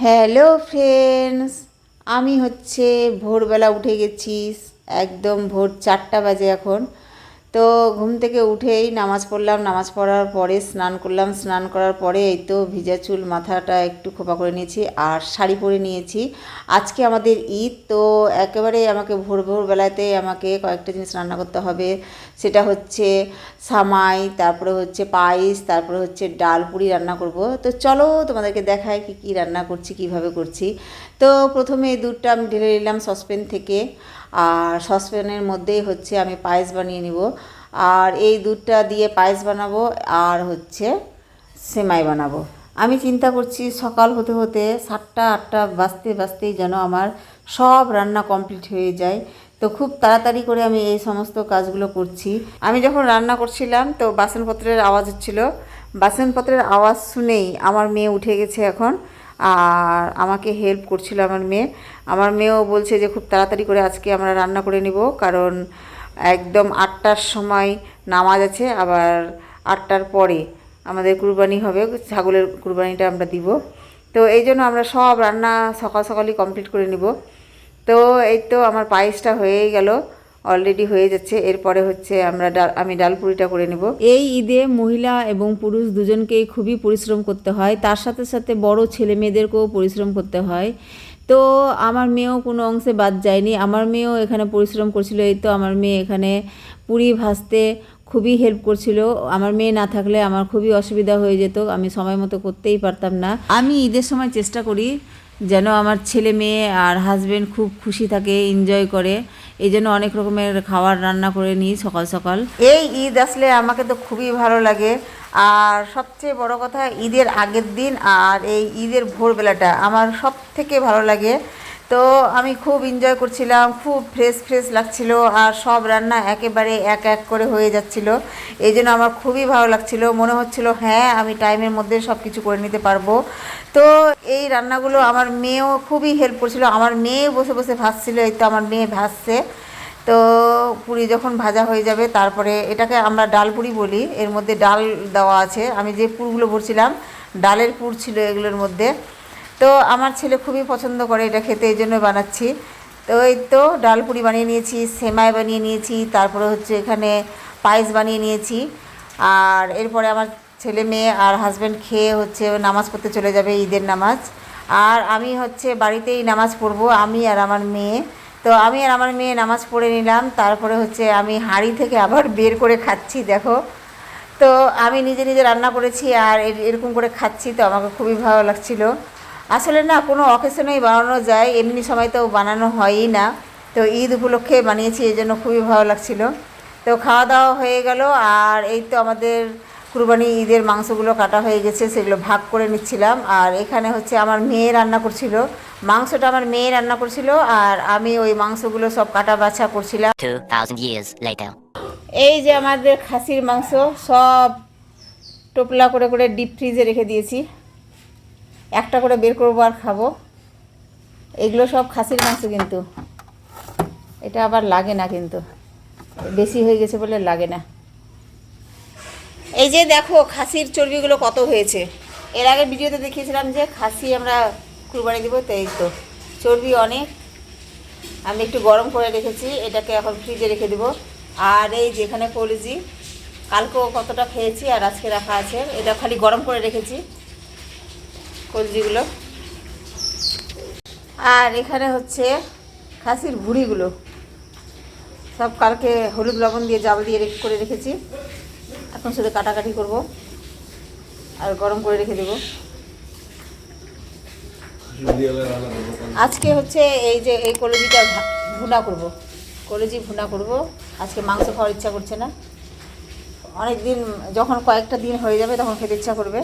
Hello friends আমি হচ্ছে ভোরবেলা উঠে গেছি একদম ভোর চারটা বাজে এখন। তো ঘুম থেকে উঠেই নামাজ পড়লাম, নামাজ পড়ার পরে স্নান করলাম, স্নান করার পরে এই তো ভিজা চুল, মাথাটা একটু খোপা করে নিয়েছি আর শাড়ি পরে নিয়েছি। আজকে আমাদের ঈদ, তো একেবারে আমাকে ভোর ভোরবেলাতে আমাকে কয়েকটা জিনিস রান্না করতে হবে। সেটা হচ্ছে সামাই, তারপরে হচ্ছে পায়েস, তারপরে হচ্ছে ডাল পুরি রান্না করব। তো চলো তোমাদেরকে দেখায় কি কি রান্না করছি, কীভাবে করছি। তো প্রথমে দুধটা আমি ঢেলে নিলাম সসপ্যান থেকে। আর সসপ্যানের মধ্যেই হচ্ছে আমি পায়েস বানিয়ে নিব। আর এই দুধটা দিয়ে পায়েস বানাবো আর হচ্ছে সেমাই বানাবো। আমি চিন্তা করছি সকাল হতে হতে সাতটা, আটটা বাজতে বাজতেই যেন আমার সব রান্না কমপ্লিট হয়ে যায়। তো খুব তাড়াতাড়ি করে আমি এই সমস্ত কাজগুলো করছি। আমি যখন রান্না করছিলাম তো বাসনপত্রের আওয়াজ হচ্ছিল। বাসনপত্রের আওয়াজ শুনেই আমার মেয়ে উঠে গেছে এখন। আর আমাকে হেল্প করছিল আমার মেয়ে। আমার মেয়েও বলছে যে, খুব তাড়াতাড়ি করে আজকে আমরা রান্না করে নিব। কারণ একদম আটটার সময় নামাজ আছে, আবার আটটার পরে আমাদের কুরবানি হবে, ছাগলের কুরবানিটা আমরা দিব। তো এই জন্য আমরা সব রান্না সকাল সকালই কমপ্লিট করে নিব। তো এই তো আমার পায়েসটা হয়েই গেল। অলরেডি হয়ে যাচ্ছে। এরপরে হচ্ছে আমরা ডাল, আমি ডাল পুরিটা করে নেব। এই ঈদে মহিলা এবং পুরুষ দুজনকেই খুবই পরিশ্রম করতে হয়। তার সাথে সাথে বড় ছেলে মেয়েদেরকেও পরিশ্রম করতে হয়। তো আমার মেয়েও কোনো অংশে বাদ যায়নি। আমার মেয়েও এখানে পরিশ্রম করছিল। এই তো আমার মেয়ে এখানে পুরি ভাজতে খুবই হেল্প করছিল। আমার মেয়ে না থাকলে আমার খুবই অসুবিধা হয়ে যেত। আমি সময় মতো করতেই পারতাম না। আমি ঈদের সময় চেষ্টা করি যেন আমার ছেলে মেয়ে আর হাজবেন্ড খুব খুশি থাকে এনজয় করে। এই জন্য অনেক রকমের খাবার রান্না করে নিই সকাল সকাল। এই ঈদ আসলে আমাকে তো খুবই ভালো লাগে। আর সবচেয়ে বড় কথা ঈদের আগের দিন আর এই ঈদের ভোরবেলাটা আমার সব থেকে ভালো লাগে। তো আমি খুব এনজয় করছিলাম, খুব ফ্রেশ ফ্রেশ লাগছিল আর সব রান্না একেবারে এক এক করে হয়ে যাচ্ছিল। এই জন্য আমার খুবই ভালো লাগছিল, মনে হচ্ছিল হ্যাঁ আমি টাইমের মধ্যে সব কিছু করে নিতে পারব। তো এই রান্নাগুলো আমার মেয়েও খুবই হেল্প করছিল, আমার মেয়ে বসে বসে ভাজছিল, এই তো আমার মেয়ে ভাসছে তো পুরি যখন ভাজা হয়ে যাবে, তারপরে এটাকে আমরা ডাল পুরি বলি, এর মধ্যে ডাল দেওয়া আছে। আমি যে পুরগুলো ভরছিলাম ডালের পুর ছিল এগুলোর মধ্যে। তো আমার ছেলে খুবই পছন্দ করে এটা খেতে, এই জন্য বানাচ্ছি। তো এই তো ডাল পুরি বানিয়ে নিয়েছি, সেমাই বানিয়ে নিয়েছি, তারপরে হচ্ছে এখানে পায়েস বানিয়ে নিয়েছি। আর এরপরে আমার ছেলে মেয়ে আর হাজব্যান্ড খেয়ে হচ্ছে নামাজ পড়তে চলে যাবে, ঈদের নামাজ। আর আমি হচ্ছে বাড়িতেই নামাজ পড়ব, আমি আর আমার মেয়ে। তো আমি আর আমার মেয়ে নামাজ পড়ে নিলাম, তারপরে হচ্ছে আমি হাঁড়ি থেকে আবার বের করে খাচ্ছি, দেখো। তো আমি নিজে নিজে রান্না করেছি আর এর- এরকম করে খাচ্ছি, তো আমাকে খুবই ভালো লাগছিল। আসলে না কোনো অকেশনেই বানানো যায় এমনি সময় তো বানানো হয়ই না। তো ঈদ উপলক্ষে বানিয়েছি এই জন্য খুবই ভালো লাগছিল। তো খাওয়া দাওয়া হয়ে গেল আর এই তো আমাদের কুরবানি ঈদের মাংসগুলো কাটা হয়ে গেছে সেগুলো ভাগ করে নিচ্ছিলাম। আর এখানে হচ্ছে আমার মেয়ে রান্না করছিল। মাংসটা আমার মেয়ে রান্না করছিল আর আমি ওই মাংসগুলো সব কাটা বাছা করছিলাম। 2,000 years later. এই যে আমাদের খাসির মাংস সব টোপলা করে করে ডিপ ফ্রিজে রেখে দিয়েছি। একটা করে বের করব আর খাব। এগুলো সব খাসির মাংস কিন্তু। এটা আবার লাগে না কিন্তু। বেশি হয়ে গেছে বলে লাগে না। এই যে দেখো, খাসির চর্বিগুলো কত হয়েছে। এর আগে ভিডিওতে দেখিয়েছিলাম যে খাসি আমরা কুরবানি দিব তো এই তো। চর্বি অনেক। আমি একটু গরম করে রেখেছি, এটাকে এখন ফ্রিজে রেখে দেবো। আর এই যেখানে কলেজি, কালকেও কতটা খেয়েছি আর আজকে রাখা আছে। এটা খালি গরম করে রেখেছি। কলজিগুলো। আর এখানে হচ্ছে খাসির ভুড়িগুলো। সব কালকে হলুদ লবণ দিয়ে জাল দিয়ে রেখে করে রেখেছি। এখন শুধু কাটাকাটি করব। আর গরম করে রেখে দেবো। আজকে হচ্ছে এই যে এই কলেজিটা ভুনা করব। কলেজি ভুনা করব। আজকে মাংস খাওয়ার ইচ্ছা করছে না। অনেক দিন যখন কয়েকটা দিন হয়ে যাবে তখন খেতে ইচ্ছা করবে।